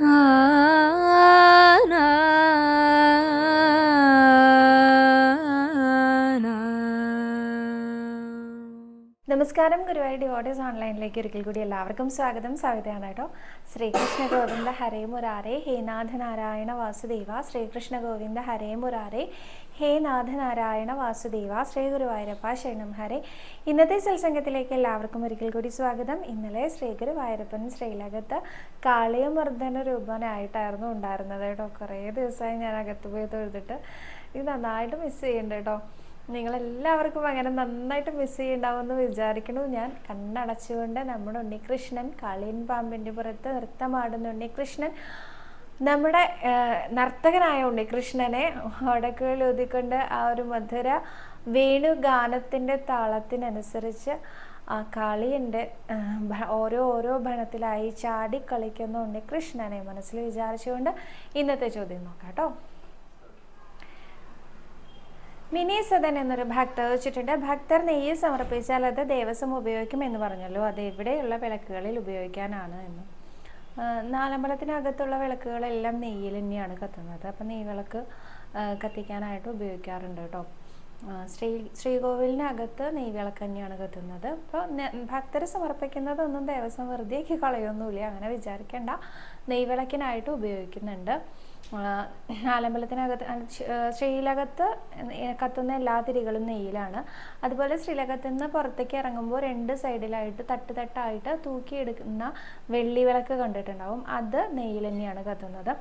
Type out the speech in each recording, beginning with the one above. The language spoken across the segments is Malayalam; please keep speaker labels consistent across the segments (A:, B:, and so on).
A: 啊。നമസ്കാരം. ഗുരുവായൂർ ഡിവോട്ടീസ് ഓൺലൈനിലേക്ക് ഒരിക്കൽ കൂടി എല്ലാവർക്കും സ്വാഗതം. സവിതയാണ് കേട്ടോ. ശ്രീകൃഷ്ണ ഗോവിന്ദ ഹരേ മുരാരേ ഹേ നാഥ നാരായണ വാസുദേവ. ശ്രീകൃഷ്ണ ഗോവിന്ദ ഹരേ മുരാരേ ഹേ നാഥ നാരായണ വാസുദേവ. ശ്രീ ഗുരുവായൂരപ്പ ശരണം ഹരേ ഇന്നത്തെ സത്സംഗത്തിലേക്ക് എല്ലാവർക്കും ഒരിക്കൽ കൂടി സ്വാഗതം. ഇന്നലെ ശ്രീ ഗുരുവായൂരപ്പൻ ശ്രീലകത്ത് കാളിയമർദ്ദന രൂപനായിട്ടായിരുന്നു ഉണ്ടായിരുന്നത് കേട്ടോ. കുറേ ദിവസമായി ഞാൻ അകത്ത് പോയി തൊഴുതിട്ട്. ഇത് നന്നായിട്ട് മിസ് ചെയ്യണ്ട കേട്ടോ. നിങ്ങളെല്ലാവർക്കും അങ്ങനെ നന്നായിട്ട് മിസ് ചെയ്യുന്നുണ്ടാവുമെന്ന് വിചാരിക്കണു ഞാൻ കണ്ണടച്ചുകൊണ്ട് നമ്മുടെ ഉണ്ണികൃഷ്ണൻ കളിയൻ പാമ്പിന്റെ പുറത്ത് നൃത്തമാടുന്ന ഉണ്ണികൃഷ്ണൻ നമ്മുടെ നർത്തകനായ ഉണ്ണികൃഷ്ണനെ വടക്കുകൾ ഊതിക്കൊണ്ട് ആ ഒരു മധുര വേണുഗാനത്തിന്റെ താളത്തിനനുസരിച്ച് ആ കളിയുണ്ട്. ഓരോ ഓരോ ഭണത്തിലായി ചാടി കളിക്കുന്ന ഉണ്ണികൃഷ്ണനെ മനസ്സിൽ വിചാരിച്ചുകൊണ്ട് ഇന്നത്തെ ചോദ്യം നോക്കാം കേട്ടോ. മിനി സദൻ എന്നൊരു ഭക്തർ വെച്ചിട്ടുണ്ട്. ഭക്തർ നെയ്യ് സമർപ്പിച്ചാൽ അത് ദേവസ്വം ഉപയോഗിക്കും എന്ന് പറഞ്ഞല്ലോ. അത് എവിടെയുള്ള വിളക്കുകളിൽ ഉപയോഗിക്കാനാണ് എന്ന്. നാലമ്പലത്തിനകത്തുള്ള വിളക്കുകളെല്ലാം നെയ്യിൽ തന്നെയാണ് കത്തുന്നത്. അപ്പം നെയ്യ് വിളക്ക് കത്തിക്കാനായിട്ട് ഉപയോഗിക്കാറുണ്ട് കേട്ടോ. ശ്രീ ശ്രീകോവിലിനകത്ത് നെയ്വിളക്ക് തന്നെയാണ് കത്തുന്നത്. അപ്പോൾ ഭക്തർ സമർപ്പിക്കുന്നതൊന്നും ദേവസ്വം വെറുതെയൊക്കെ കളയൊന്നുമില്ല. അങ്ങനെ വിചാരിക്കേണ്ട. നെയ്വിളക്കിനായിട്ട് ഉപയോഗിക്കുന്നുണ്ട്. ആലമ്പലത്തിനകത്ത് ശ്രീലകത്ത് കത്തുന്ന എല്ലാ തിരികളും നെയ്യിലാണ്. അതുപോലെ ശ്രീലകത്ത് നിന്ന് പുറത്തേക്ക് ഇറങ്ങുമ്പോൾ രണ്ട് സൈഡിലായിട്ട് തട്ട് തട്ടായിട്ട് തൂക്കിയെടുക്കുന്ന വെള്ളി വിളക്ക് കണ്ടിട്ടുണ്ടാവും. അത് നെയ്യിൽ തന്നെയാണ് കത്തുന്നത്.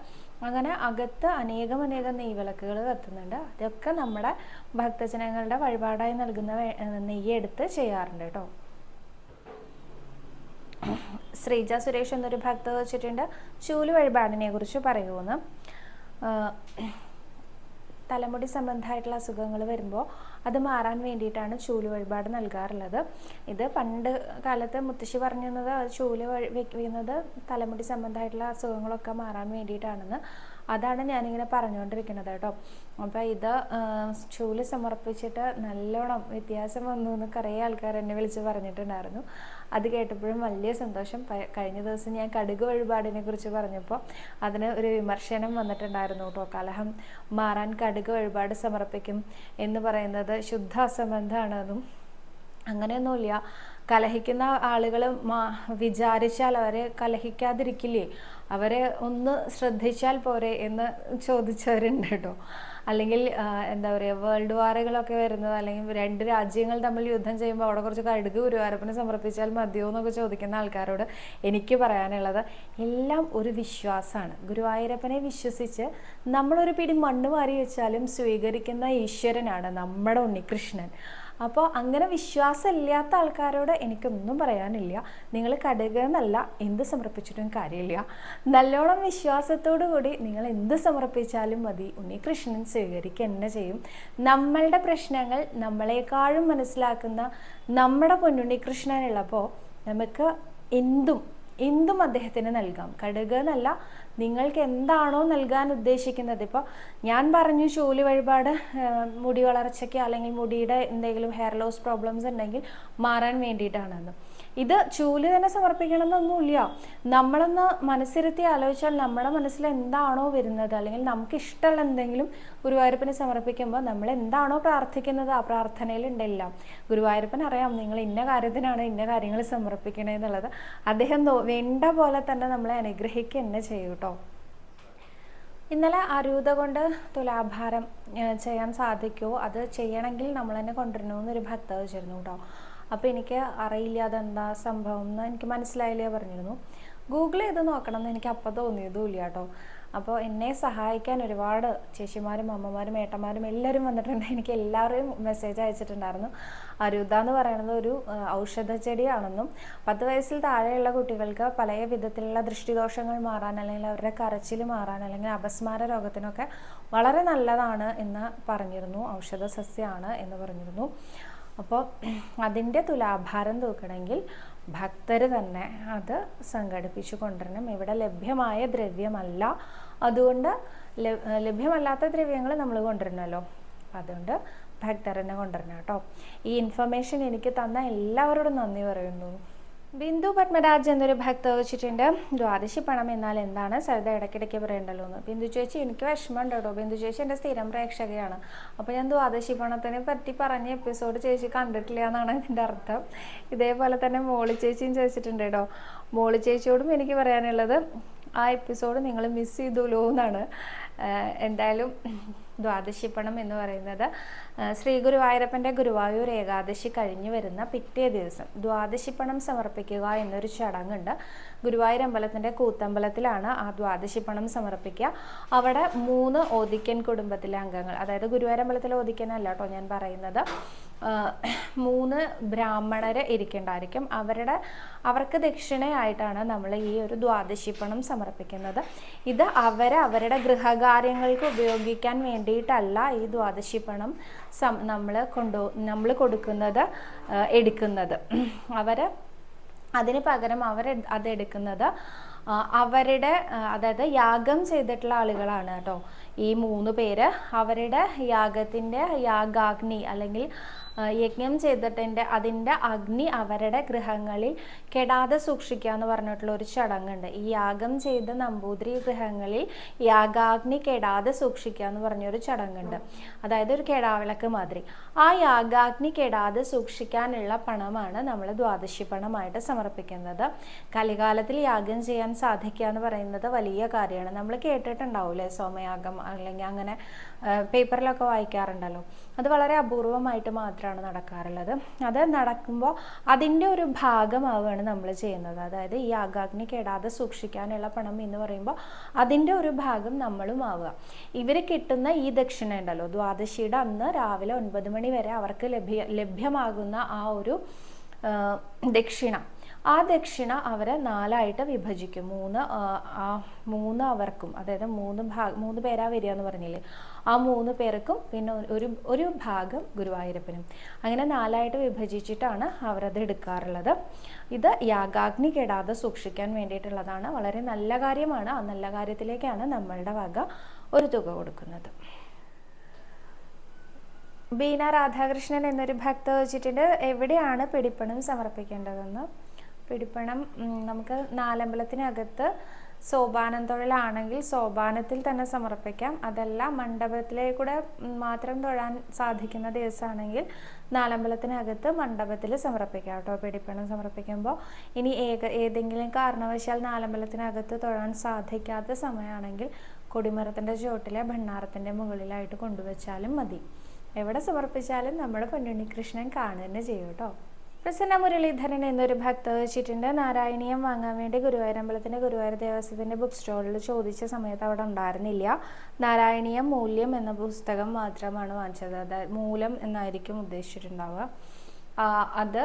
A: അങ്ങനെ അകത്ത് അനേകം അനേകം നെയ്വിളക്കുകൾ കത്തുന്നുണ്ട്. അതൊക്കെ നമ്മുടെ ഭക്തജനങ്ങളുടെ വഴിപാടായി നൽകുന്ന നെയ്യ് എടുത്ത് ചെയ്യാറുണ്ട് കേട്ടോ. ശ്രീജ സുരേഷ് എന്നൊരു ഭക്ത വെച്ചിട്ടുണ്ട്. ചൂൽ വഴിപാടിനെ കുറിച്ച് പറയുമെന്ന് തലമുടി സംബന്ധമായിട്ടുള്ള അസുഖങ്ങൾ വരുമ്പോൾ അത് മാറാൻ വേണ്ടിയിട്ടാണ് ചൂൽ വഴിപാട് നൽകാറുള്ളത്. ഇത് പണ്ട് കാലത്ത് മുത്തശ്ശി പറഞ്ഞിരുന്നത് ചൂൽ വെക്കുന്നത് തലമുടി സംബന്ധമായിട്ടുള്ള അസുഖങ്ങളൊക്കെ മാറാൻ വേണ്ടിയിട്ടാണെന്ന്. അതാണ് ഞാനിങ്ങനെ പറഞ്ഞുകൊണ്ടിരിക്കുന്നത് കേട്ടോ. അപ്പോൾ ഇത് ചൂൽ സമർപ്പിച്ചിട്ട് നല്ലോണം വ്യത്യാസം വന്നു എന്ന് കുറേ ആൾക്കാർ എന്നെ വിളിച്ച് പറഞ്ഞിട്ടുണ്ടായിരുന്നു. അത് കേട്ടപ്പോഴും വലിയ സന്തോഷം. കഴിഞ്ഞ ദിവസം ഞാൻ കടുക് വഴിപാടിനെ കുറിച്ച് പറഞ്ഞപ്പോൾ അതിന് ഒരു വിമർശനം വന്നിട്ടുണ്ടായിരുന്നു കേട്ടോ. കലഹം മാറാൻ കടുക് വഴിപാട് സമർപ്പിക്കും എന്ന് പറയുന്നത് ശുദ്ധ അസംബന്ധമാണെന്നും അങ്ങനെയൊന്നുമില്ല. കലഹിക്കുന്ന ആളുകൾ വിചാരിച്ചാൽ അവരെ കലഹിക്കാതിരിക്കില്ലേ? അവരെ ഒന്ന് ശ്രദ്ധിച്ചാൽ പോരെ എന്ന് ചോദിച്ചവരുണ്ട് കേട്ടോ. അല്ലെങ്കിൽ എന്താ പറയുക വേൾഡ് വാറുകളൊക്കെ വരുന്നത് അല്ലെങ്കിൽ രണ്ട് രാജ്യങ്ങൾ തമ്മിൽ യുദ്ധം ചെയ്യുമ്പോൾ അവിടെ കുറച്ച് കടുക് ഗുരുവായൂരപ്പന് സമർപ്പിച്ചാൽ മതിയോ എന്നൊക്കെ ചോദിക്കുന്ന ആൾക്കാരോട് എനിക്ക് പറയാനുള്ളത് എല്ലാം ഒരു വിശ്വാസമാണ്. ഗുരുവായൂരപ്പനെ വിശ്വസിച്ച് നമ്മളൊരു പിടി മണ്ണ് വാരി വെച്ചാലും സ്വീകരിക്കുന്ന ഈശ്വരനാണ് നമ്മുടെ ഉണ്ണികൃഷ്ണൻ. അപ്പോൾ അങ്ങനെ വിശ്വാസം ഇല്ലാത്ത ആൾക്കാരോട് എനിക്കൊന്നും പറയാനില്ല. നിങ്ങൾ കടുക എന്നല്ല എന്ത് സമർപ്പിച്ചിട്ടും കാര്യമില്ല. നല്ലോണം വിശ്വാസത്തോടു കൂടി നിങ്ങൾ എന്ത് സമർപ്പിച്ചാലും മതി. ഉണ്ണികൃഷ്ണൻ സ്വീകരിക്കുക എന്നെ ചെയ്യും. നമ്മളുടെ പ്രശ്നങ്ങൾ നമ്മളെക്കാളും മനസ്സിലാക്കുന്ന നമ്മുടെ പൊന്നുണ്ണികൃഷ്ണനുള്ളപ്പോൾ നമുക്ക് എന്തും എന്തും അദ്ദേഹത്തിന് നൽകാം. കടുക് എന്നല്ല നിങ്ങൾക്ക് എന്താണോ നൽകാൻ ഉദ്ദേശിക്കുന്നത്? ഇപ്പോൾ ഞാൻ പറഞ്ഞു ശൂലി വഴിപാട് മുടി വളർച്ചയ്ക്ക് അല്ലെങ്കിൽ മുടിയുടെ എന്തെങ്കിലും ഹെയർ ലോസ് പ്രോബ്ലംസ് ഉണ്ടെങ്കിൽ മാറാൻ വേണ്ടിയിട്ടാണെന്ന്. ഇത് ചൂൽ തന്നെ സമർപ്പിക്കണമെന്നൊന്നുമില്ല. നമ്മളൊന്ന് മനസ്സിരുത്തി ആലോചിച്ചാൽ നമ്മുടെ മനസ്സിൽ എന്താണോ വരുന്നത്? അല്ലെങ്കിൽ നമുക്ക് ഇഷ്ടമുള്ള എന്തെങ്കിലും ഗുരുവായൂരപ്പന് സമർപ്പിക്കുമ്പോൾ നമ്മൾ എന്താണോ പ്രാർത്ഥിക്കുന്നത് ആ പ്രാർത്ഥനയിൽ ഉണ്ടല്ല ഗുരുവായൂരപ്പൻ അറിയാം നിങ്ങൾ ഇന്ന കാര്യത്തിനാണ് ഇന്ന കാര്യങ്ങൾ സമർപ്പിക്കണേ എന്നുള്ളത്. അദ്ദേഹം വേണ്ട പോലെ തന്നെ നമ്മളെ അനുഗ്രഹിക്കുക തന്നെ ചെയ്യും കേട്ടോ. ഇന്നലെ അരൂത കൊണ്ട് തുലാഭാരം ചെയ്യാൻ സാധിക്കുമോ അത് ചെയ്യണമെങ്കിൽ നമ്മൾ തന്നെ കൊണ്ടുവരണമെന്നൊരു ഭക്ത വെച്ചിരുന്നു കേട്ടോ. അപ്പോൾ എനിക്ക് അറിയില്ല അതെന്താ സംഭവം എന്ന് എനിക്ക് മനസ്സിലായില്ലേ പറഞ്ഞിരുന്നു. ഗൂഗിൾ ചെയ്ത് നോക്കണം എന്ന് എനിക്ക് അപ്പം തോന്നിയതും ഇല്ല കേട്ടോ. അപ്പോൾ എന്നെ സഹായിക്കാൻ ഒരുപാട് ചേച്ചിമാരും അമ്മമാരും ഏട്ടന്മാരും എല്ലാവരും വന്നിട്ടുണ്ട്. എനിക്ക് എല്ലാവരെയും മെസ്സേജ് അയച്ചിട്ടുണ്ടായിരുന്നു. അരുത എന്ന് പറയുന്നത് ഒരു ഔഷധ ചെടിയാണെന്നും പത്ത് വയസ്സിൽ താഴെയുള്ള കുട്ടികൾക്ക് പല വിധത്തിലുള്ള ദൃഷ്ടിദോഷങ്ങൾ മാറാൻ അല്ലെങ്കിൽ അവരുടെ കരച്ചിൽ മാറാൻ അല്ലെങ്കിൽ അപസ്മാര രോഗത്തിനൊക്കെ വളരെ നല്ലതാണ് എന്ന് പറഞ്ഞിരുന്നു. ഔഷധ സസ്യമാണ് എന്ന് പറഞ്ഞിരുന്നു. അപ്പോൾ അതിന്റെ തുലാഭാരം തൂക്കണമെങ്കിൽ ഭക്തർ തന്നെ അത് സംഘടിപ്പിച്ചു കൊണ്ടുവരണം. ഇവിടെ ലഭ്യമായ ദ്രവ്യമല്ല. അതുകൊണ്ട് ലഭ്യമല്ലാത്ത ദ്രവ്യങ്ങൾ നമ്മൾ കൊണ്ടുവരണമല്ലോ അതുകൊണ്ട് ഭക്തർ തന്നെ കൊണ്ടുവരണം കേട്ടോ. ഈ ഇൻഫർമേഷൻ എനിക്ക് തന്ന എല്ലാവരോടും നന്ദി പറയുന്നു. ബിന്ദു പത്മരാജ് എന്നൊരു ഭക്ത വെച്ചിട്ടുണ്ട് ദ്വാദശി പണം എന്നാൽ എന്താണ്? സരിത ഇടയ്ക്കിടയ്ക്ക് പറയണ്ടല്ലോ എന്ന്. ബിന്ദു ചേച്ചി എനിക്ക് വിഷമമുണ്ട് കേട്ടോ. ബിന്ദു ചേച്ചി എന്റെ സ്ഥിരം പ്രേക്ഷകയാണ്. അപ്പോൾ ഞാൻ ദ്വാദശി പണത്തിനെ പറ്റി പറഞ്ഞ എപ്പിസോഡ് ചേച്ചി കണ്ടിട്ടില്ല എന്നാണ് എന്റെ അർത്ഥം. ഇതേപോലെ തന്നെ മോളി ചേച്ചിയും ചോദിച്ചിട്ടുണ്ട് കേട്ടോ. മോളി ചേച്ചിയോടും എനിക്ക് പറയാനുള്ളത് ആ എപ്പിസോഡ് നിങ്ങൾ മിസ് ചെയ്തുല്ലോ എന്നാണ്. എന്തായാലും ദ്വാദശിപ്പണം എന്ന് പറയുന്നത് ശ്രീ ഗുരുവായൂരപ്പന്റെ ഗുരുവായൂർ ഏകാദശി കഴിഞ്ഞു വരുന്ന പിറ്റേ ദിവസം. ദ്വാദശിപ്പണം സമർപ്പിക്കുക എന്നൊരു ചടങ്ങുണ്ട്. ഗുരുവായൂർ അമ്പലത്തിന്റെ കൂത്തമ്പലത്തിലാണ് ആ ദ്വാദശിപ്പണം സമർപ്പിക്കുക. അവിടെ മൂന്ന് ഓദിക്കൻ കുടുംബത്തിലെ അംഗങ്ങൾ അതായത് ഗുരുവായൂർ അമ്പലത്തിലെ ഓദിക്കനല്ല കേട്ടോ ഞാൻ പറയുന്നത്. മൂന്ന് ബ്രാഹ്മണർ ഇരിക്കേണ്ടായിരിക്കും അവരുടെ അവർക്ക് ദക്ഷിണയായിട്ടാണ് നമ്മൾ ഈ ഒരു ദ്വാദശിപ്പണം സമർപ്പിക്കുന്നത്. ഇത് അവരെ അവരുടെ ഗൃഹകാര്യങ്ങൾക്ക് ഉപയോഗിക്കാൻ വേണ്ടിയിട്ടല്ല ഈ ദ്വാദശിപ്പണം സം നമ്മൾ കൊണ്ടു നമ്മൾ കൊടുക്കുന്നത് എടുക്കുന്നത്. അവർ അതിന് പകരം അവർ അതെടുക്കുന്നത് അവരുടെ അതായത് യാഗം ചെയ്തിട്ടുള്ള ആളുകളാണ് കേട്ടോ. ഈ മൂന്ന് പേര് അവരുടെ യാഗത്തിന്റെ യാഗാഗ്നി അല്ലെങ്കിൽ യജ്ഞം ചെയ്തിട്ടിന്റെ അതിന്റെ അഗ്നി അവരുടെ ഗൃഹങ്ങളിൽ കെടാതെ സൂക്ഷിക്കുക എന്ന് പറഞ്ഞിട്ടുള്ള ഒരു ചടങ്ങുണ്ട്. ഈ യാഗം ചെയ്ത നമ്പൂതിരി ഗൃഹങ്ങളിൽ യാഗാഗ്നി കെടാതെ സൂക്ഷിക്കുക എന്ന് പറഞ്ഞൊരു ചടങ്ങുണ്ട്. അതായത് ഒരു കെടാവിളക്ക് മാതിരി. ആ യാഗാഗ്നി കെടാതെ സൂക്ഷിക്കാനുള്ള പണമാണ് നമ്മൾ ദ്വാദശി പണമായിട്ട് സമർപ്പിക്കുന്നത്. കലികാലത്തിൽ യാഗം ചെയ്യാൻ സാധിക്കുക എന്ന് പറയുന്നത് വലിയ കാര്യമാണ്. നമ്മൾ കേട്ടിട്ടുണ്ടാവില്ലേ സോമയാഗം അല്ലെങ്കിൽ അങ്ങനെ പേപ്പറിലൊക്കെ വായിക്കാറുണ്ടല്ലോ. അത് വളരെ അപൂർവമായിട്ട് മാത്രമാണ് നടക്കാറുള്ളത്. അത് നടക്കുമ്പോൾ അതിന്റെ ഒരു ഭാഗമാവുകയാണ് നമ്മൾ ചെയ്യുന്നത്. അതായത് ഈ ആഗാഗ്നി കേടാതെ സൂക്ഷിക്കാനുള്ള പണം എന്ന് പറയുമ്പോൾ അതിന്റെ ഒരു ഭാഗം നമ്മളും ആവുക. ഇവർ കിട്ടുന്ന ഈ ദക്ഷിണ ഉണ്ടല്ലോ ദ്വാദശിയുടെ അന്ന് രാവിലെ ഒൻപത് മണി വരെ അവർക്ക് ലഭ്യ ലഭ്യമാകുന്ന ആ ഒരു ദക്ഷിണ. ആ ദക്ഷിണ അവരെ നാലായിട്ട് വിഭജിക്കും. മൂന്ന് മൂന്ന് അവർക്കും അതായത് മൂന്ന് ഭാഗ മൂന്ന് പേരാ വരിക എന്ന് പറഞ്ഞില്ലേ? ആ മൂന്ന് പേർക്കും പിന്നെ ഒരു ഒരു ഭാഗം ഗുരുവായൂരപ്പനും. അങ്ങനെ നാലായിട്ട് വിഭജിച്ചിട്ടാണ് അവരത് എടുക്കാറുള്ളത്. ഇത് യാഗാഗ്നി കെടാതെ സൂക്ഷിക്കാൻ വേണ്ടിയിട്ടുള്ളതാണ്. വളരെ നല്ല കാര്യമാണ്. ആ നല്ല കാര്യത്തിലേക്കാണ് നമ്മളുടെ വക ഒരു തുക കൊടുക്കുന്നത്. ബീന രാധാകൃഷ്ണൻ എന്നൊരു ഭക്ത വെച്ചിട്ടുണ്ട്. എവിടെയാണ് പിടിപ്പണം സമർപ്പിക്കേണ്ടതെന്ന്? പിടിപ്പണം. നമുക്ക് നാലമ്പലത്തിനകത്ത് സോപാനം തൊഴിലാണെങ്കിൽ സോപാനത്തിൽ തന്നെ സമർപ്പിക്കാം. അതല്ല മണ്ഡപത്തിലേക്കൂടെ മാത്രം തൊഴാൻ സാധിക്കുന്ന ദിവസമാണെങ്കിൽ നാലമ്പലത്തിനകത്ത് മണ്ഡപത്തിൽ സമർപ്പിക്കാം കേട്ടോ. പിടിപ്പണം സമർപ്പിക്കുമ്പോൾ ഇനി ഏക ഏതെങ്കിലും കാരണവശാൽ നാലമ്പലത്തിനകത്ത് തൊഴാൻ സാധിക്കാത്ത സമയമാണെങ്കിൽ കൊടിമരത്തിന്റെ ചുവട്ടിലെ ഭണ്ണാരത്തിന്റെ മുകളിലായിട്ട് കൊണ്ടുവച്ചാലും മതി. എവിടെ സമർപ്പിച്ചാലും നമ്മുടെ പൊന്നുണ്ണികൃഷ്ണൻ കാണുക തന്നെ ചെയ്യും കേട്ടോ. പ്രസന്ന മുരളീധരൻ എന്നൊരു ഭക്ത വെച്ചിട്ടുണ്ട്. നാരായണീയം വാങ്ങാൻ വേണ്ടി ഗുരുവായൂരമ്പലത്തിന്റെ ഗുരുവായൂർ ദേവസ്വത്തിന്റെ ബുക്ക് സ്റ്റോളിൽ ചോദിച്ച സമയത്ത് അവിടെ ഉണ്ടായിരുന്നില്ല. നാരായണീയം മൂല്യം എന്ന പുസ്തകം മാത്രമാണ് വാങ്ങിച്ചത്. അതായത് മൂലം എന്നായിരിക്കും ഉദ്ദേശിച്ചിട്ടുണ്ടാവുക. അത്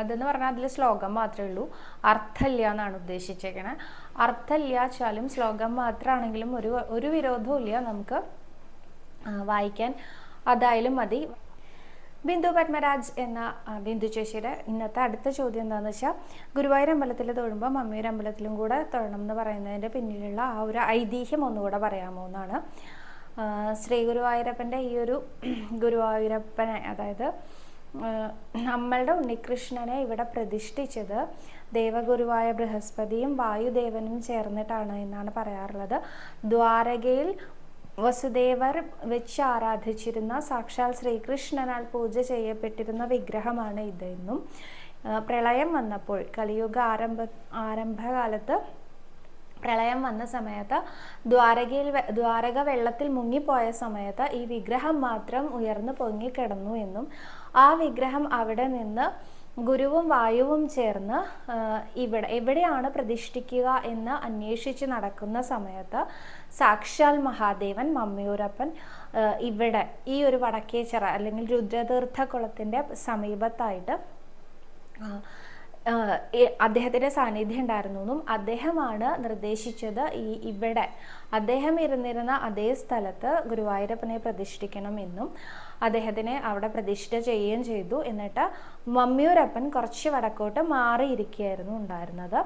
A: അതെന്ന് പറഞ്ഞാൽ അതിൽ ശ്ലോകം മാത്രമേ ഉള്ളൂ. അർത്ഥമില്ല എന്നാണ് ഉദ്ദേശിച്ചേക്കണേ. അർത്ഥമില്ല വെച്ചാലും ശ്ലോകം മാത്രമാണെങ്കിലും ഒരു ഒരു വിരോധവും ഇല്ല നമുക്ക് വായിക്കാൻ അതായാലും മതി. ബിന്ദു പത്മരാജ് എന്ന ബിന്ദു ചേച്ചിയുടെ ഇന്നത്തെ അടുത്ത ചോദ്യം എന്താണെന്ന് വെച്ചാൽ ഗുരുവായൂർ അമ്പലത്തിൽ തൊഴുമ്പോൾ മമ്മിയുടെ അമ്പലത്തിലും കൂടെ തൊഴണം എന്ന് പറയുന്നതിന്റെ പിന്നിലുള്ള ആ ഒരു ഐതിഹ്യം ഒന്നുകൂടെ പറയാമോ എന്നാണ്. ശ്രീ ഗുരുവായൂരപ്പന്റെ ഈ ഒരു ഗുരുവായൂരപ്പനെ അതായത് നമ്മളുടെ ഉണ്ണികൃഷ്ണനെ ഇവിടെ പ്രതിഷ്ഠിച്ചത് ദേവഗുരുവായ ബൃഹസ്പതിയും വായുദേവനും ചേർന്നിട്ടാണ് എന്നാണ് പറയാറുള്ളത്. ദ്വാരകയിൽ വസുദേവർ വെച്ച് ആരാധിച്ചിരുന്ന സാക്ഷാൽ ശ്രീകൃഷ്ണനാൽ പൂജ ചെയ്യപ്പെട്ടിരുന്ന വിഗ്രഹമാണ് ഇതെന്നും പ്രളയം വന്നപ്പോൾ കലിയുഗ ആരംഭ ആരംഭകാലത്ത് പ്രളയം വന്ന സമയത്ത് ദ്വാരകയിൽ ദ്വാരക വെള്ളത്തിൽ മുങ്ങിപ്പോയ സമയത്ത് ഈ വിഗ്രഹം മാത്രം ഉയർന്നു പൊങ്ങിക്കിടന്നു എന്നും ആ വിഗ്രഹം അവിടെ നിന്ന് ഗുരുവും വായുവും ചേർന്ന് ഇവിടെ എവിടെയാണ് പ്രതിഷ്ഠിക്കുക എന്ന് അന്വേഷിച്ച് നടക്കുന്ന സമയത്ത് സാക്ഷാൽ മഹാദേവൻ മമ്മിയൂരപ്പൻ ഇവിടെ ഈ ഒരു വടക്കേച്ചിറ അല്ലെങ്കിൽ രുദ്രതീർത്ഥ കുളത്തിന്റെ സമീപത്തായിട്ട് അദ്ദേഹത്തിന്റെ സാന്നിധ്യം ഉണ്ടായിരുന്നു എന്നും അദ്ദേഹമാണ് നിർദ്ദേശിച്ചത് ഈ ഇവിടെ. അദ്ദേഹം ഇരുന്നിരുന്ന അതേ സ്ഥലത്ത് ഗുരുവായൂരപ്പനെ പ്രതിഷ്ഠിക്കണം എന്നും അദ്ദേഹത്തിനെ അവിടെ പ്രതിഷ്ഠ ചെയ്യുകയും ചെയ്തു. എന്നിട്ട് മമ്മിയൂരപ്പൻ കുറച്ച് വടക്കോട്ട് മാറിയിരിക്കുകയായിരുന്നു ഉണ്ടായിരുന്നത്.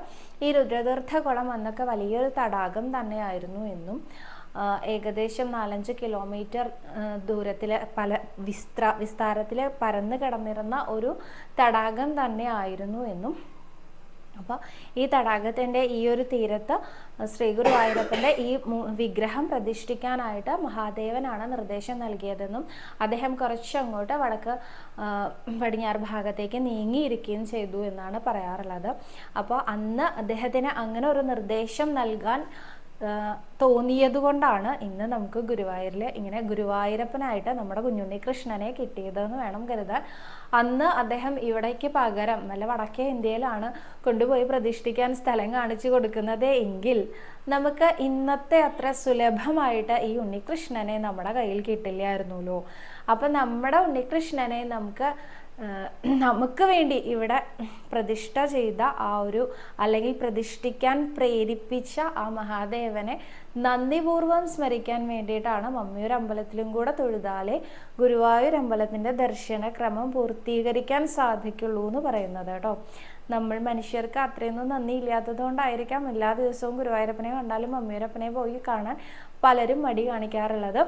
A: ഈ രുദ്രതീർത്ഥ കുളം അന്നൊക്കെ വലിയൊരു തടാകം തന്നെയായിരുന്നു എന്നും ഏകദേശം നാലഞ്ച് കിലോമീറ്റർ ദൂരത്തിലെ പല വിസ്ത്ര വിസ്താരത്തിൽ പരന്നു കിടന്നിരുന്ന ഒരു തടാകം തന്നെയായിരുന്നു എന്നും അപ്പോൾ ഈ തടാകത്തിന്റെ ഈ ഒരു തീരത്ത് ശ്രീ ഗുരുവായൂരപ്പന്റെ ഈ വിഗ്രഹം പ്രതിഷ്ഠിക്കാനായിട്ട് മഹാദേവനാണ് നിർദ്ദേശം നൽകിയതെന്നും അദ്ദേഹം കുറച്ചങ്ങോട്ട് വടക്ക് പടിഞ്ഞാറ് ഭാഗത്തേക്ക് നീങ്ങിയിരിക്കുകയും ചെയ്തു എന്നാണ് പറയാറുള്ളത്. അപ്പോൾ അന്ന് അദ്ദേഹത്തിന് അങ്ങനെ ഒരു നിർദ്ദേശം നൽകാൻ തോന്നിയത് കൊണ്ടാണ് ഇന്ന് നമുക്ക് ഗുരുവായൂരിൽ ഇങ്ങനെ ഗുരുവായൂരപ്പനായിട്ട് നമ്മുടെ കുഞ്ഞുണ്ണി കൃഷ്ണനെ കിട്ടിയതെന്ന് വേണം കരുതാൻ. അന്ന് അദ്ദേഹം ഇവിടേക്ക് പകരം നല്ല വടക്കേ ഇന്ത്യയിലാണ് കൊണ്ടുപോയി പ്രതിഷ്ഠിക്കാൻ സ്ഥലം കാണിച്ചു കൊടുക്കുന്നത് എങ്കിൽ നമുക്ക് ഇന്നത്തെ അത്ര സുലഭമായിട്ട് ഈ ഉണ്ണികൃഷ്ണനെ നമ്മുടെ കയ്യിൽ കിട്ടില്ലായിരുന്നല്ലോ. അപ്പം നമ്മുടെ ഉണ്ണികൃഷ്ണനെ നമുക്ക് നമുക്ക് വേണ്ടി ഇവിടെ പ്രതിഷ്ഠ ചെയ്ത ആ ഒരു അല്ലെങ്കിൽ പ്രതിഷ്ഠിക്കാൻ പ്രേരിപ്പിച്ച ആ മഹാദേവനെ നന്ദിപൂർവം സ്മരിക്കാൻ വേണ്ടിയിട്ടാണ് മമ്മിയൂർ അമ്പലത്തിലും കൂടെ തൊഴുതാലേ ഗുരുവായൂർ അമ്പലത്തിന്റെ ദർശന ക്രമം പൂർത്തീകരിക്കാൻ സാധിക്കുള്ളൂ എന്ന് പറയുന്നത് കേട്ടോ. നമ്മൾ മനുഷ്യർക്ക് അത്രയൊന്നും നന്ദി ഇല്ലാത്തത് കൊണ്ടായിരിക്കാം എല്ലാ ദിവസവും ഗുരുവായൂരപ്പനെ കണ്ടാലും മമ്മിയൂരപ്പനെ പോയി കാണാൻ പലരും മടി കാണിക്കാറുള്ളത്.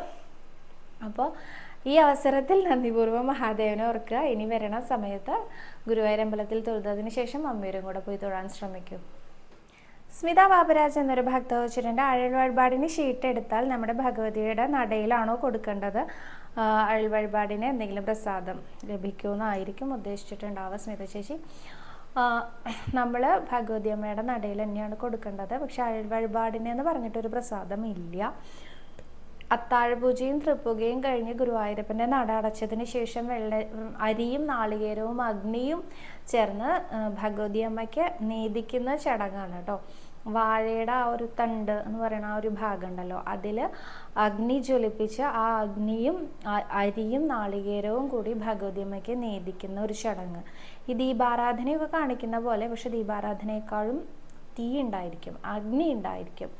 A: അപ്പോൾ ഈ അവസരത്തിൽ നന്ദിപൂർവം മഹാദേവനെ ഓർക്കുക. ഇനി വരണ സമയത്ത് ഗുരുവായൂരമ്പലത്തിൽ തൊഴുതതിന് ശേഷം അമ്മയൂരും കൂടെ പോയി തൊഴാൻ ശ്രമിക്കും. സ്മിത ബാബുരാജ് എന്നൊരു ഭക്തവചരന്റെ അഴൽ വഴിപാടിന് ഷീറ്റ് എടുത്താൽ നമ്മുടെ ഭഗവതിയുടെ നടയിലാണോ കൊടുക്കേണ്ടത്? അഴൽ വഴിപാടിന് എന്തെങ്കിലും പ്രസാദം ലഭിക്കുമെന്നായിരിക്കും ഉദ്ദേശിച്ചിട്ടുണ്ടാവുക സ്മിത ചേച്ചി. നമ്മൾ ഭഗവതി അമ്മയുടെ നടയിൽ തന്നെയാണ് കൊടുക്കേണ്ടത്. പക്ഷെ അഴൽ വഴിപാടിനെന്ന് പറഞ്ഞിട്ടൊരു പ്രസാദം ഇല്ല അത്താഴപൂജയും തൃപ്പുകയും കഴിഞ്ഞ് ഗുരുവായൂരപ്പന്റെ നട അടച്ചതിന് ശേഷം വെള്ള അരിയും നാളികേരവും അഗ്നിയും ചേർന്ന് ഭഗവതി അമ്മയ്ക്ക് നീതിക്കുന്ന ചടങ്ങാണ് കേട്ടോ. വാഴയുടെ ആ ഒരു തണ്ട് എന്ന് പറയുന്ന ആ ഒരു ഭാഗം ഉണ്ടല്ലോ അതിൽ അഗ്നി ജ്വലിപ്പിച്ച് ആ അഗ്നിയും അരിയും നാളികേരവും കൂടി ഭഗവതി അമ്മയ്ക്ക് നേദിക്കുന്ന ഒരു ചടങ്ങ്. ഈ ദീപാരാധനയൊക്കെ കാണിക്കുന്ന പോലെ പക്ഷെ ദീപാരാധനയെക്കാളും തീ ഉണ്ടായിരിക്കും അഗ്നി ഉണ്ടായിരിക്കും.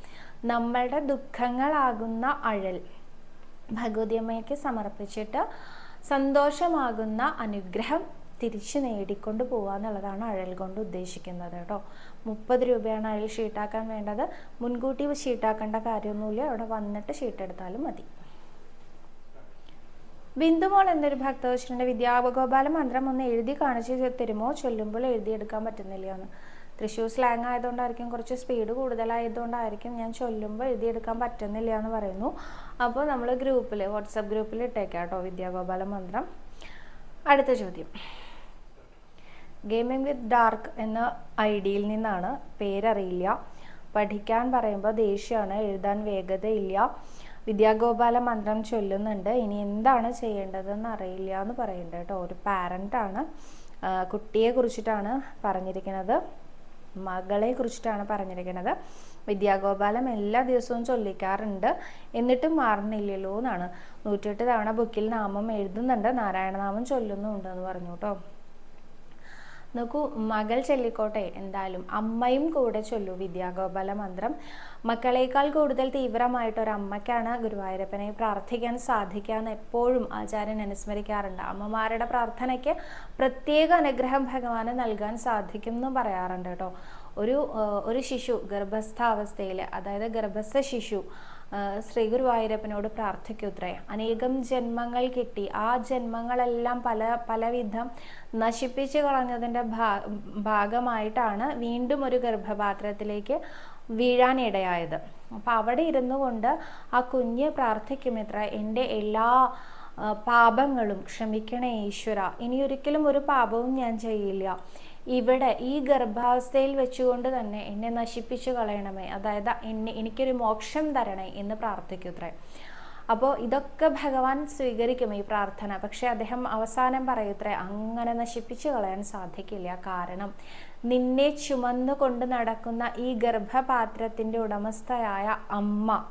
A: നമ്മളുടെ ദുഃഖങ്ങളാകുന്ന അഴൽ. ഭഗവതിയമ്മയ്ക്ക് സമർപ്പിച്ചിട്ട് സന്തോഷമാകുന്ന അനുഗ്രഹം തിരിച്ചു നേടിക്കൊണ്ട് പോകുക എന്നുള്ളതാണ് അഴൽ കൊണ്ട് ഉദ്ദേശിക്കുന്നത് കേട്ടോ. മുപ്പത് രൂപയാണ് അഴൽ ഷീട്ടാക്കാൻ വേണ്ടത്. മുൻകൂട്ടി ഷീട്ടാക്കേണ്ട കാര്യമൊന്നുമില്ല. അവിടെ വന്നിട്ട് ഷീട്ടെടുത്താലും മതി. ബിന്ദുമോൾ എന്നൊരു ഭക്തവശന്റെ വിദ്യാഗോപാല മന്ത്രം ഒന്ന് എഴുതി കാണിച്ചു തരുമോ? ചൊല്ലുമ്പോൾ എഴുതിയെടുക്കാൻ പറ്റുന്നില്ല എന്ന് തൃശ്ശൂർ സ്ലാങ് ആയതുകൊണ്ടായിരിക്കും കുറച്ച് സ്പീഡ് കൂടുതലായതുകൊണ്ടായിരിക്കും ഞാൻ ചൊല്ലുമ്പോൾ എഴുതിയെടുക്കാൻ പറ്റുന്നില്ല എന്ന് പറയുന്നു. അപ്പോൾ നമ്മൾ ഗ്രൂപ്പിൽ വാട്സപ്പ് ഗ്രൂപ്പിൽ ഇട്ടേക്കാം കേട്ടോ വിദ്യാഗോപാല മന്ത്രം. അടുത്ത ചോദ്യം. ഗെയിമിംഗ് വിത്ത് ഡാർക്ക് എന്ന ഐ ഡിയിൽ നിന്നാണ് പേരറിയില്ല. പഠിക്കാൻ പറയുമ്പോൾ ദേഷ്യമാണ് എഴുതാൻ വേഗതയില്ല. വിദ്യാഗോപാല മന്ത്രം ചൊല്ലുന്നുണ്ട്. ഇനി എന്താണ് ചെയ്യേണ്ടതെന്ന് അറിയില്ല എന്ന് പറയുന്നുണ്ട് കേട്ടോ. ഒരു പാരന്റാണ് കുട്ടിയെ കുറിച്ചിട്ടാണ് പറഞ്ഞിരിക്കുന്നത്. മകളെ കുറിച്ചിട്ടാണ് പറഞ്ഞിരിക്കുന്നത്. വിദ്യാഗോപാലം എല്ലാ ദിവസവും ചൊല്ലിക്കാറുണ്ട്. എന്നിട്ടും മാറുന്നില്ലല്ലോ എന്നാണ്. നൂറ്റെട്ട് തവണ ബുക്കിൽ നാമം എഴുതുന്നുണ്ട്. നാരായണനാമം ചൊല്ലുന്നുണ്ട് എന്ന് പറഞ്ഞു കേട്ടോ. നോക്കൂ മകൾ ചൊല്ലിക്കോട്ടെ എന്തായാലും അമ്മയും കൂടെ ചൊല്ലു വിദ്യാഗോപാല മന്ത്രം. മക്കളേക്കാൾ കൂടുതൽ തീവ്രമായിട്ട് ഒരു അമ്മയ്ക്കാണ് ഗുരുവായൂരപ്പനെ പ്രാർത്ഥിക്കാൻ സാധിക്കാന്ന് എപ്പോഴും ആചാര്യൻ അനുസ്മരിക്കാറുണ്ട്. അമ്മമാരുടെ പ്രാർത്ഥനയ്ക്ക് പ്രത്യേക അനുഗ്രഹം ഭഗവാന് നൽകാൻ സാധിക്കും എന്നും പറയാറുണ്ട് കേട്ടോ. ഒരു ഒരു ശിശു ഗർഭസ്ഥാവസ്ഥയിൽ അതായത് ഗർഭസ്ഥ ശിശു ശ്രീ ഗുരുവായൂരപ്പനോട് പ്രാർത്ഥിക്കുത്രേ. അനേകം ജന്മങ്ങൾ കിട്ടി. ആ ജന്മങ്ങളെല്ലാം പല പലവിധം നശിപ്പിച്ചു കളഞ്ഞതിന്റെ ഭാഗമായിട്ടാണ് വീണ്ടും ഒരു ഗർഭപാത്രത്തിലേക്ക് വീഴാനിടയായത് അപ്പം അവിടെ ഇരുന്നു കൊണ്ട് ആ കുഞ്ഞ് പ്രാർത്ഥിക്കുമിത്ര എന്റെ എല്ലാ പാപങ്ങളും ക്ഷമിക്കണേ ഈശ്വര. ഇനി ഒരിക്കലും ഒരു പാപവും ഞാൻ ചെയ്യില്ല. ഇവിടെ ഈ ഗർഭാവസ്ഥയിൽ വെച്ചുകൊണ്ട് തന്നെ എന്നെ നശിപ്പിച്ചു കളയണമേ. അതായത് എന്നെ എനിക്കൊരു മോക്ഷം തരണേ എന്ന് പ്രാർത്ഥിക്കുത്രേ അപ്പോൾ ഇതൊക്കെ ഭഗവാൻ സ്വീകരിക്കും ഈ പ്രാർത്ഥന. പക്ഷേ അദ്ദേഹം അവസാനം പറയൂത്രേ അങ്ങനെ നശിപ്പിച്ചു കളയാൻ സാധിക്കില്ല. കാരണം നിന്നെ ചുമന്നു കൊണ്ട് നടക്കുന്ന ഈ ഗർഭപാത്രത്തിന്റെ ഉടമസ്ഥയായ അമ്മ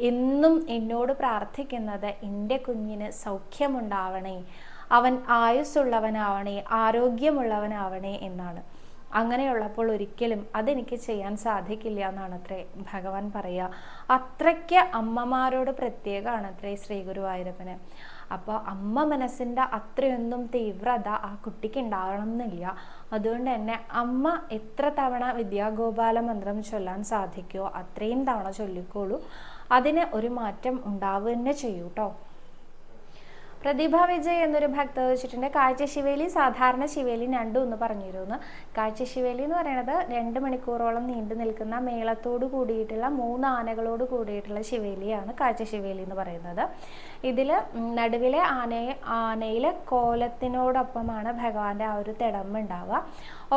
A: എന്നും എന്നോട് പ്രാർത്ഥിക്കുന്നത് എന്റെ കുഞ്ഞിന് സൗഖ്യമുണ്ടാവണേ. അവൻ ആയുസ്സുള്ളവനാവണേ ആരോഗ്യമുള്ളവനാവണേ എന്നാണ്. അങ്ങനെയുള്ളപ്പോൾ ഒരിക്കലും അതെനിക്ക് ചെയ്യാൻ സാധിക്കില്ല എന്നാണ് അത്രേ ഭഗവാൻ പറയുക. അത്രയ്ക്ക് അമ്മമാരോട് പ്രത്യേകമാണ് അത്രേ ശ്രീ ഗുരുവായൂരപ്പന്. അപ്പോൾ അമ്മ മനസ്സിന്റെ അത്രയൊന്നും തീവ്രത ആ കുട്ടിക്ക് ഉണ്ടാകണം എന്നില്ല അതുകൊണ്ട് തന്നെ അമ്മ എത്ര തവണ വിദ്യാഗോപാല മന്ത്രം ചൊല്ലാൻ സാധിക്കുമോ അത്രയും തവണ ചൊല്ലിക്കോളൂ. അതിന് ഒരു മാറ്റം ഉണ്ടാവുക തന്നെ ചെയ്യൂട്ടോ. പ്രതിഭ വിജയ് എന്നൊരു ഭക്ത വെച്ചിട്ടുണ്ട് കാഴ്ച ശിവേലി സാധാരണ ശിവേലി രണ്ടും എന്ന് പറഞ്ഞിരുന്നു. കാഴ്ച ശിവേലി എന്ന് പറയുന്നത് രണ്ട് മണിക്കൂറോളം നീണ്ടു നിൽക്കുന്ന മേളത്തോട് കൂടിയിട്ടുള്ള മൂന്ന് ആനകളോട് കൂടിയിട്ടുള്ള ശിവേലിയാണ് കാഴ്ച ശിവേലി എന്ന് പറയുന്നത്. ഇതിൽ നടുവിലെ ആനയെ ആനയിലെ കോലത്തിനോടൊപ്പമാണ് ഭഗവാന്റെ ആ ഒരു തിടമ്പ് ഉണ്ടാവുക.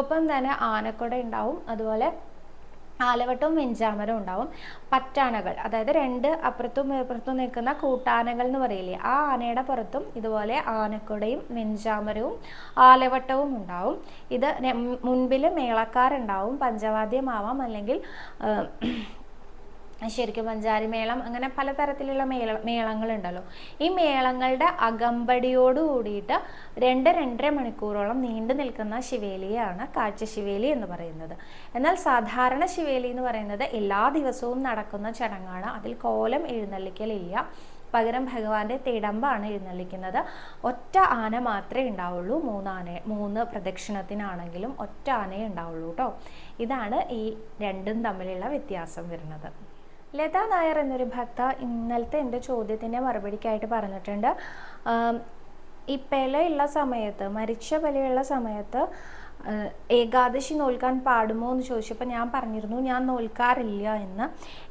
A: ഒപ്പം തന്നെ ആനക്കുട ഉണ്ടാവും. അതുപോലെ ആലവട്ടവും വെഞ്ചാമരവും ഉണ്ടാവും. പറ്റാനകൾ അതായത് രണ്ട് അപ്പുറത്തും ഇപ്പുറത്തും നിൽക്കുന്ന കൂട്ടാനകൾ എന്ന് പറയില്ലേ ആ ആനയുടെ പുറത്തും ഇതുപോലെ ആനക്കുടയും വെഞ്ചാമരവും ആലവട്ടവും ഉണ്ടാവും. ഇത് മുൻപിൽ മേളക്കാരുണ്ടാവും പഞ്ചവാദ്യമാവാം അല്ലെങ്കിൽ ശരിക്കും പഞ്ചാരി മേളം അങ്ങനെ പലതരത്തിലുള്ള മേള മേളങ്ങളുണ്ടല്ലോ. ഈ മേളങ്ങളുടെ അകമ്പടിയോട് കൂടിയിട്ട് രണ്ട് രണ്ടര മണിക്കൂറോളം നീണ്ടു നിൽക്കുന്ന ശിവേലിയാണ് കാഴ്ച ശിവേലി എന്ന് പറയുന്നത്. എന്നാൽ സാധാരണ ശിവേലി എന്ന് പറയുന്നത് എല്ലാ ദിവസവും നടക്കുന്ന ചടങ്ങാണ്. അതിൽ കോലം എഴുന്നള്ളിക്കലില്ല. പകരം ഭഗവാന്റെ തിടമ്പാണ് എഴുന്നള്ളിക്കുന്നത്. ഒറ്റ ആന മാത്രമേ ഉണ്ടാവുള്ളൂ. മൂന്നാന മൂന്ന് പ്രദക്ഷിണത്തിനാണെങ്കിലും ഒറ്റ ആനയേ ഉണ്ടാവുള്ളൂ കേട്ടോ ഇതാണ് ഈ രണ്ടും തമ്മിലുള്ള വ്യത്യാസം വരുന്നത്. ലത നായർ എന്നൊരു ഭക്ത ഇന്നലത്തെ എന്റെ ചോദ്യത്തിന്റെ മറുപടിക്കായിട്ട് പറഞ്ഞിട്ടുണ്ട്. ഈ പെലയുള്ള സമയത്ത് മരിച്ച പെലയുള്ള സമയത്ത് ഏകാദശി നോൽക്കാൻ പാടുമോ എന്ന് ചോദിച്ചപ്പോൾ ഞാൻ പറഞ്ഞിരുന്നു ഞാൻ നോൽക്കാറില്ല എന്ന്.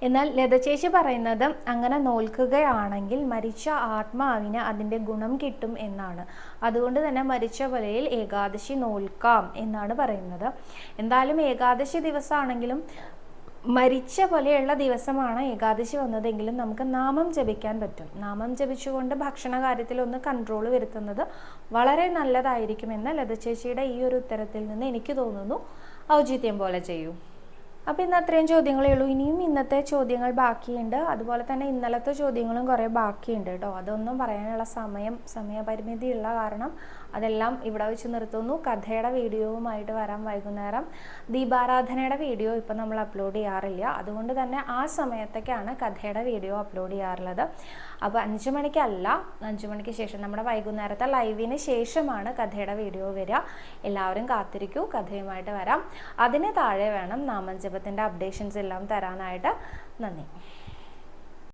A: എന്നാൽ ലതചേച്ചി പറയുന്നത് അങ്ങനെ നോൽക്കുകയാണെങ്കിൽ മരിച്ച ആത്മാവിന് അതിന്റെ ഗുണം കിട്ടും എന്നാണ്. അതുകൊണ്ട് തന്നെ മരിച്ച വലയിൽ ഏകാദശി നോൽക്കാം എന്നാണ് പറയുന്നത്. എന്തായാലും ഏകാദശി ദിവസമാണെങ്കിലും മരിച്ച പോലെയുള്ള ദിവസമാണ് ഏകാദശി വന്നതെങ്കിലും നമുക്ക് നാമം ജപിക്കാൻ പറ്റും. നാമം ജപിച്ചുകൊണ്ട് ഭക്ഷണ കാര്യത്തിൽ ഒന്ന് കൺട്രോൾ വരുത്തുന്നത് വളരെ നല്ലതായിരിക്കുമെന്ന് ലതചേച്ചിയുടെ ഈ ഒരു ഉത്തരത്തിൽ നിന്ന് എനിക്ക് തോന്നുന്നു. ഔചിത്യം പോലെ ചെയ്യൂ. അപ്പോൾ ഇന്ന് അത്രയും ചോദ്യങ്ങളേ ഉള്ളൂ. ഇനിയും ഇന്നത്തെ ചോദ്യങ്ങൾ ബാക്കിയുണ്ട്. അതുപോലെ തന്നെ ഇന്നലത്തെ ചോദ്യങ്ങളും കുറേ ബാക്കിയുണ്ട് കേട്ടോ. അതൊന്നും പറയാനുള്ള സമയം സമയപരിമിതിയുള്ള കാരണം അതെല്ലാം ഇവിടെ വെച്ച് നിർത്തുന്നു. കഥയുടെ വീഡിയോവുമായിട്ട് വരാം വൈകുന്നേരം. ദീപാരാധനയുടെ വീഡിയോ ഇപ്പം നമ്മൾ അപ്ലോഡ് ചെയ്യാറില്ല. അതുകൊണ്ട് തന്നെ ആ സമയത്തൊക്കെയാണ് കഥയുടെ വീഡിയോ അപ്ലോഡ് ചെയ്യാറുള്ളത്. അപ്പോൾ അഞ്ച് മണിക്കല്ല അഞ്ച് മണിക്ക് ശേഷം നമ്മുടെ വൈകുന്നേരത്തെ ലൈവിന് ശേഷമാണ് കഥയുടെ വീഡിയോ വരിക. എല്ലാവരും കാത്തിരിക്കൂ കഥയുമായിട്ട് വരാം. അതിന് താഴെ വേണം നാമജപത്തിന്റെ അപ്ഡേഷൻസ് എല്ലാം തരാനായിട്ട്. നന്ദി.